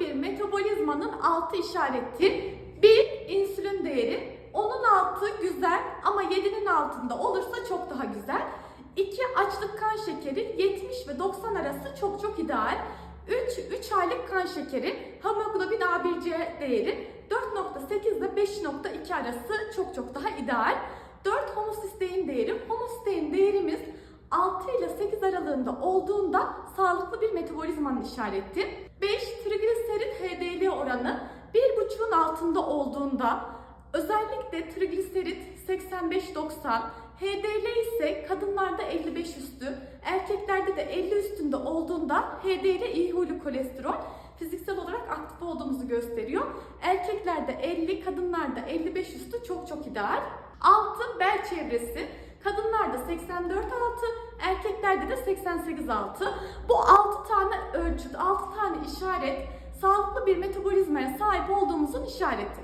Bir metabolizmanın altı işareti. 1. insülin değeri. Onun altı güzel ama 7'nin altında olursa çok daha güzel. 2. Açlık kan şekeri 70 ve 90 arası çok çok ideal. 3. 3 aylık kan şekeri, hemoglobin A1C değeri 4.8 ile 5.2 arası çok çok daha ideal. 4 homosistein değeri. Homosistein değerimiz 6 ile 8 aralığında olduğunda sağlıklı bir metabolizmanın işareti. 5 trigliserit HDL oranı 1.5'un altında olduğunda özellikle trigliserit 85-90, HDL ise kadınlarda 55 üstü, erkeklerde de 50 üstünde olduğunda HDL iyi huylu kolesterol fiziksel olarak aktif olduğumuzu gösteriyor. Erkeklerde 50, kadınlarda 55 üstü çok çok ideal. 6 bel çevresi. Kadınlarda 84 altı, erkeklerde de 88 altı. Bu 6 tane ölçüt, 6 tane işaret sağlıklı bir metabolizmaya sahip olduğumuzun işareti.